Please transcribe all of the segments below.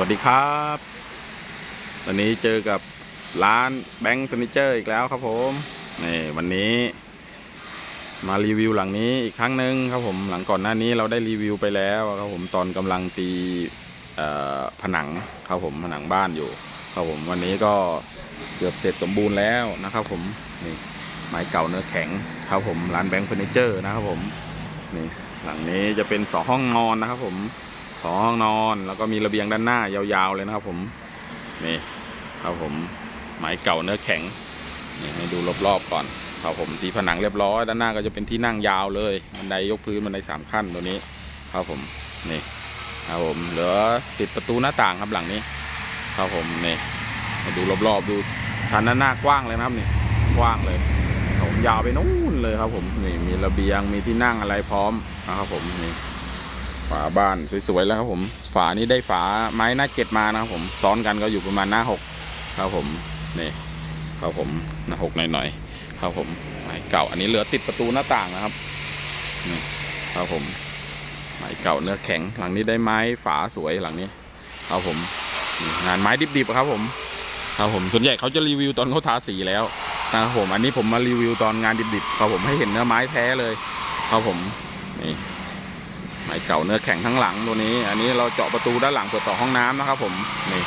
วัสดีครับ วันนี้เจอกับร้านแบงค์เฟอร์นิเจอร์อีกแล้วครับผมนี่วันนี้ มารีวิวหลังนี้อีกครั้งหนึ่งครับผมหลังก่อนหน้านี้เราได้รีวิวไปแล้วครับผมตอนกำลังตีผนังครับผมผนังบ้านอยู่ครับผมวันนี้ก็เกือบเสร็จสมบูรณ์แล้วนะครับผมนี่ไม้เก่าเนื้อแข็งครับผมร้านแบงค์เฟอร์นิเจอร์นะครับผมนี่หลังนี้จะเป็นสองห้องนอนนะครับผม สองห้องนอนแล้วก็มีระเบียงด้านหน้ายาวๆเลยนะครับ ผมนี่ครับผมไม้เก่าเนื้อแข็งนี่ให้ดูรอบๆก่อนครับผมตีผนังเรียบร้อยด้านหน้าก็จะเป็นที่นั่งยาวเลยบันไดยกพื้นบันไดสามขั้นตัวนี้ครับผมนี่ครับผมเหลือติดประตูหน้าต่างครับหลังนี้ครับผมนี่มาดูรอบๆดูชั้นด้านหน้ากว้างเลยนะครับนี่กว้างเลยผมยาวไปนู่นเลยครับผมนี่มีระเบียงมีที่นั่งอะไรพร้อมนะครับผมนี่ ฝาบ้านสวยๆแล้วครับผม ฝานี้ได้ฝาไม้หน้าเจ็ดมานะครับผมซ้อนกันก็อยู่ประมาณหน้าหกครับผมนี่ครับผมหน้าหกหน่อยๆครับผมไม้เก่าอันนี้เหลือติดประตูหน้าต่างนะครับนี่ครับผมไม้เก่าเนื้อแข็งหลังนี้ได้ไม้ฝาสวยหลังนี้ครับผมงานไม้ดิบๆครับผมครับผมส่วนใหญ่เขาจะรีวิวตอนเขาทาสีแล้วนะครับผมอันนี้ผมมารีวิวตอนงานดิบๆครับผมให้เห็นเนื้อไม้แท้เลยครับผมนี่ ไม้เก่าเนื้อแข็งทั้งหลังตัวนี้ อันนี้เราเจาะประตูด้านหลังเปิดต่อห้องน้ำนะครับผมนี่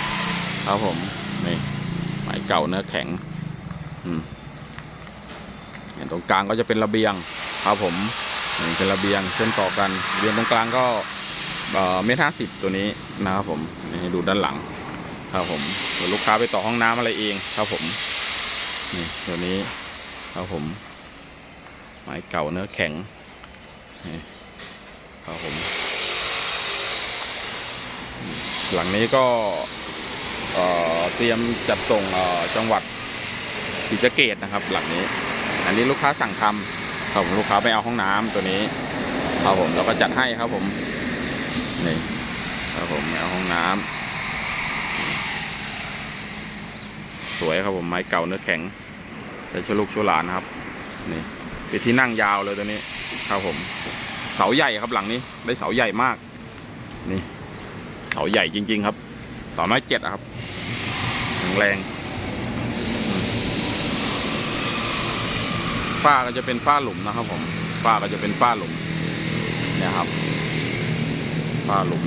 ครับผมนี่ไม้เก่าเนื้อแข็งอืมเห็นตรงกลางก็จะเป็นระเบียงครับผมนี่เป็นระเบียงเชื่อมต่อกันเบียงตรงกลางก็เอ่อเมตรห้าสิบตัวนี้นะครับผมนี่ดูด้านหลังครับผมเดี๋ยวลูกค้าไปต่อห้องน้ำอะไรเองครับผมนี่ตัวนี้ครับผม ไม้เก่าเนื้อแข็งนี่ ครับผม หลังนี้ก็เตรียมจัดส่งจังหวัดศรีสะเกดนะครับ หลังนี้ อันนี้ลูกค้าสั่งทำครับผมลูกค้าไปเอาห้องน้ำตัวนี้ครับผมเราก็จัดให้ครับผมนี่ครับผมเอาห้องน้ำสวยครับผมไม้เก่าเนื้อแข็งแต่ชลุกชุลานนะครับนี่เป็นที่นั่งยาวเลยตัวนี้ครับผม เสาใหญ่ครับหลังนี้ ได้เสาใหญ่มาก นี่ เสาใหญ่จริง ๆ ครับเสาน้อยเจ็ดอะครับแข็งแรงฝ้าก็จะเป็นฝ้าหลุมนะครับ ผมฝ้าก็จะเป็นฝ้าหลุมเนี่ยครับฝ้าหลุม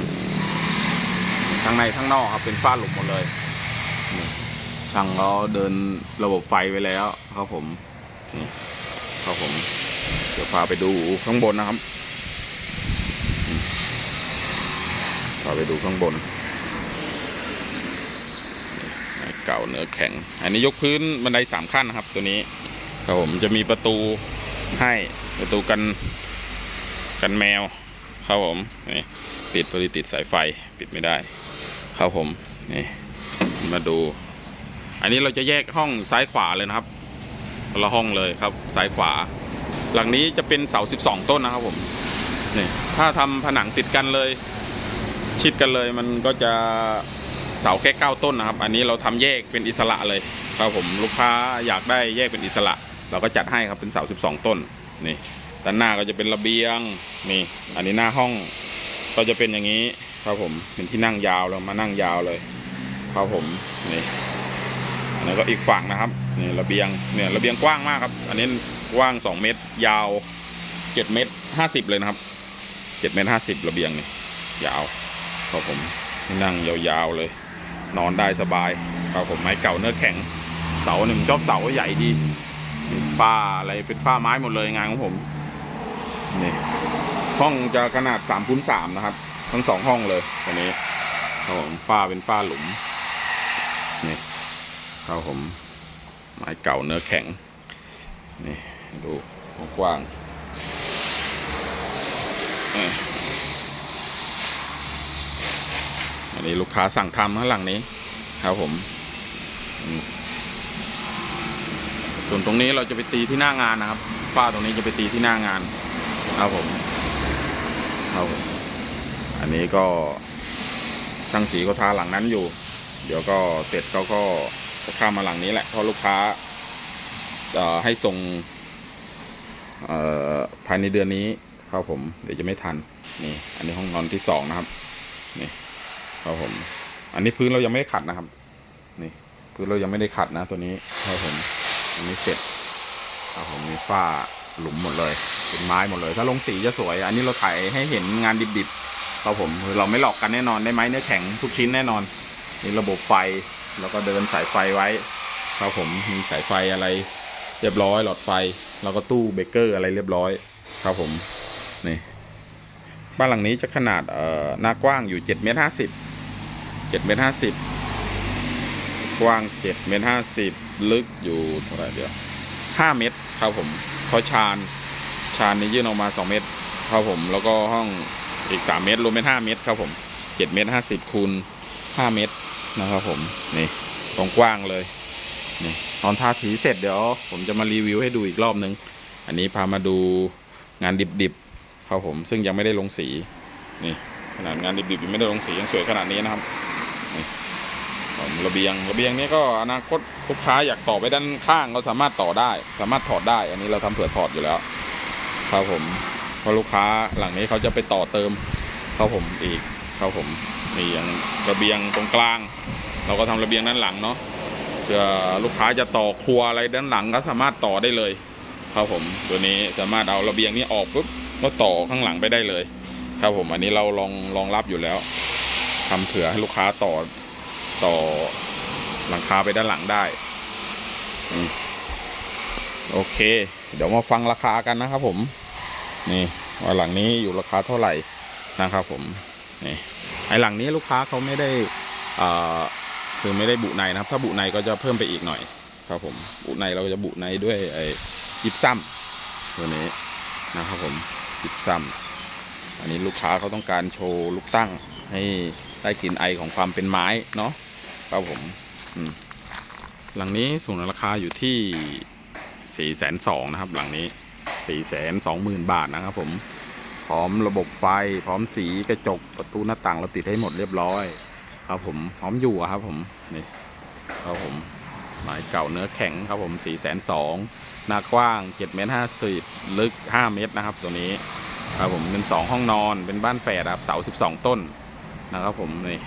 ทั้งในทั้งนอกครับ เป็นฝ้าหลุมหมดเลยช่างเขาเดินระบบไฟไว้แล้วครับผมนี่ครับผมเดี๋ยวพาไปดูข้างบนนะครับ พาไปดูข้างบนเก่าเนื้อแข็ง อันนี้ยกพื้นบันไดสามขั้นนะครับ ตัวนี้ครับผมจะมีประตูให้ประตูกันกันแมวครับผมนี่ปิดพอดีติดสายไฟปิดไม่ได้ครับผมนี่มาดู อันนี้เราจะแยกห้องซ้ายขวาเลยนะครับละห้องเลยครับซ้ายขวา หลังนี้จะเป็นเสา 12 ต้นนะครับผมนี่ถ้าทำผนังติดกันเลย ชิดกันเลยมันก็จะเสาแค่เก้าต้นนะครับ อันนี้เราทำแยกเป็นอิสระเลยครับผมลูกค้าอยากได้แยกเป็นอิสระ เราก็จัดให้ครับเป็นเสาสิบสองต้นนี่ด้านหน้าก็จะเป็นระเบียงนี่อันนี้หน้าห้องก็จะเป็นอย่างนี้ครับผมเป็นที่นั่งยาวเรามานั่งยาวเลยครับผมนี่อันนี้ก็อีกฝั่งนะครับนี่ระเบียงเนี่ยระเบียงกว้างมากครับ อันนี้กว้างสองเมตร ยาวเจ็ดเมตรห้าสิบเลยนะครับเจ็ดเมตรห้าสิบระเบียงนี่ยาว ครับผมนั่งยาวๆเลย นอนได้สบายครับผมไม้เก่าเนื้อแข็ง เสาหนึ่งชอบเสาใหญ่ดีฝ้าอะไรเป็นฝ้าไม้หมดเลยงานของผมนี่ห้องจะขนาดสามคูณสามนะครับ ทั้งสองห้องเลยตัวนี้ครับผมฝ้าเป็นฝ้าหลุมนี่ครับผมไม้เก่าเนื้อแข็งนี่ดูกว้างๆนี่ อั นี้ลูกค้าสั่งทำข้างหลังนี้ครับผม ส่วนตรงนี้เราจะไปตีที่หน้างานนะครับฝ้าตรงนี้จะไปตีที่หน้างานครับผมครับผมอันนี้ก็ช่างสีก็ทาหลังนั้นอยู่ เดี๋ยวก็เสร็จเขาก็จะข้ามมาหลังนี้แหละเพราะลูกค้าเอ่อให้ส่งภายในเดือนนี้ครับผม เดี๋ยวจะไม่ทันนี่ อันนี้ห้องนอนที่สองนะครับ นี่ ครับผม อันนี้พื้นเรายังไม่ได้ขัดนะครับ นี่พื้นเรายังไม่ได้ขัดนะตัวนี้ครับผมอันนี้เสร็จครับผมมีฝ้าหลุมหมดเลย เป็นไม้หมดเลย ถ้าลงสีจะสวย อันนี้เราถ่ายให้เห็นงานดิบๆครับผมคือเราไม่หลอกกันแน่นอนได้ไหมเนื้อแข็งทุกชิ้นแน่นอนมีระบบไฟแล้วก็เดินสายไฟไว้ครับผมมีสายไฟอะไร เรียบร้อยหลอดไฟ แล้วก็ตู้เบเกอร์อะไรเรียบร้อยครับผมนี่บ้านหลังนี้จะขนาดเอ่อหน้ากว้างอยู่เจ็ดเมตรห้าสิบ จ็ดเมตรห้าสิบกว้างเจ็ดเมตรห้าสิบลึกอยู่เท่าไหร่เดียวห้าเมตรครับผมเพราะชานชานนี้ยื่นออกมาสองเมตรครับผมแล้วก็ห้องอีกสามเมตรรวมเป็นห้าเมตรครับผมเจ็ดเมตรห้าสิบคูณห้าเมตรนะครับผมนี่ตรงกว้างเลยนี่ตอนทาสีเสร็จเดี๋ยว ผมจะมารีวิวให้ดูอีกรอบนึง อันนี้พามาดูงานดิบๆครับผมซึ่งยังไม่ได้ลงสีนี่ขนาดงานดิบๆยังไม่ได้ลงสียังสวยขนาดนี้นะครับ ระเบียงระเบียงนี้ก็อนาคตลูกค้าอยากต่อไปด้านข้างก็สามารถต่อได้ สามารถถอดได้ อันนี้เราทำเผื่อถอดอยู่แล้ว ครับผมเพราะลูกค้าหลังนี้เขาจะไปต่อเติมครับผมอีกครับผมนี่อย่างระเบียงตรงกลาง เราก็ทำระเบียงด้านหลังเนาะเผื่อลูกค้าจะต่อครัวอะไรด้านหลังก็สามารถต่อได้เลย ครับผมตัวนี้สามารถเอาระเบียงนี้ออกปุ๊บก็ต่อข้างหลังไปได้เลย ครับผมอันนี้เราลองลองรับอยู่แล้วทำเผื่อให้ลูกค้าต่อ ต่อหลังคาไปด้านหลังได้อโอเค เดี๋ยวมาฟังราคากันนะครับผม นี่ว่าหลังนี้อยู่ราคาเท่าไหร่นะครับผมนี่ไอหลังนี้ลูกค้าเขาไม่ได้อ่าคือไม่ได้บุในนะครับ ถ้าบุในก็จะเพิ่มไปอีกหน่อย ครับผม บุในเราจะบุในด้วยไอจิบซ้ำตัวนี้นะครับผมจิบซ้ำอันนี้ลูกค้าเขาต้องการโชว์ลูกตั้งให้ได้กลิ่นไอของความเป็นไม้เนาะ ครับผมหลังนี้ส่งราคาอยู่ที่สี่แสนสองนะครับ หลังนี้สี่แสนสองหมื่นบาทนะครับ ผมพร้อมระบบไฟ พร้อมสีกระจกประตูหน้าต่างเราติดให้หมดเรียบร้อย ครับผมพร้อมอยู่ครับผมนี่ครับผมไม้เก่าเนื้อแข็งครับผมสี่แสนสองหน้ากว้างเจ็ดเมตรห้าสิบลึกห้าเมตรนะครับ ตัวนี้ครับผมเป็นสองห้องนอนเป็นบ้านแฝดครับเสาสิบสองต้นนะครับผมนี่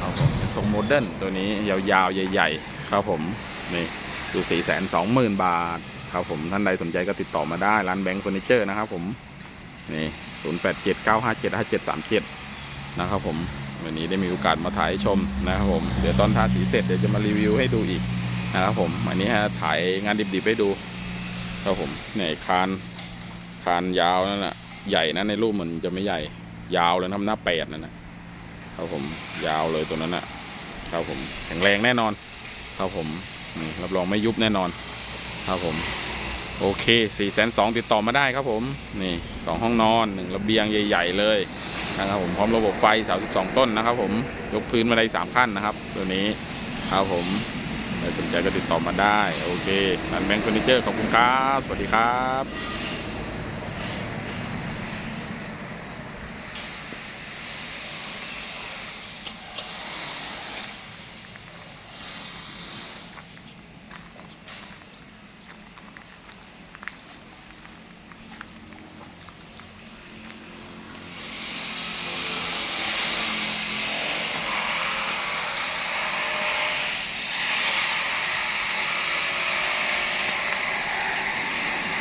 ครับผมเป็นทรงโมเดิร์นตัวนี้ยาวๆ ใหญ่ ๆ ครับผมนี่ดูสี่แสนสองหมื่นบาท ครับผมท่านใดสนใจก็ติดต่อมาได้ ร้านแบงค์เฟอร์นิเจอร์นะครับผมนี่ศูนย์แปดเจ็ดเก้าห้าเจ็ดห้าเจ็ดสามเจ็ดนะครับผมวันนี้ได้มีโอกาสมาถ่ายชมนะครับผมเดี๋ยวตอนทาสีเสร็จเดี๋ยวจะมารีวิวให้ดูอีกนะครับผมอันนี้ฮะถ่ายงานดิบๆให้ดูครับผมเนี่ยคานคานยาวนั่นแหะใหญ่นะในรูปมันจะไม่ใหญ่ยาวเลยนะหน้าแปดนั่นนะ ครับผมยาวเลยตัวนั้นนะครับผมแข็งแรงแน่นอนครับผมนี่รับรองไม่ยุบแน่นอนครับผม โอเคสี่แสนสองติดต่อมาได้ครับผม นี่สองห้องนอนหนึ่งระเบียงใหญ่ ๆ เลยนะครับผมพร้อมระบบไฟ 32 ต้นนะครับ ผมยกพื้นมาได้3ขั้นนะครับ ตัวนี้ครับผมใครสนใจก็ติดต่อมาได้ โอเคนันแบงค์เฟอร์นิเจอร์ขอบคุณครับ สวัสดีครับ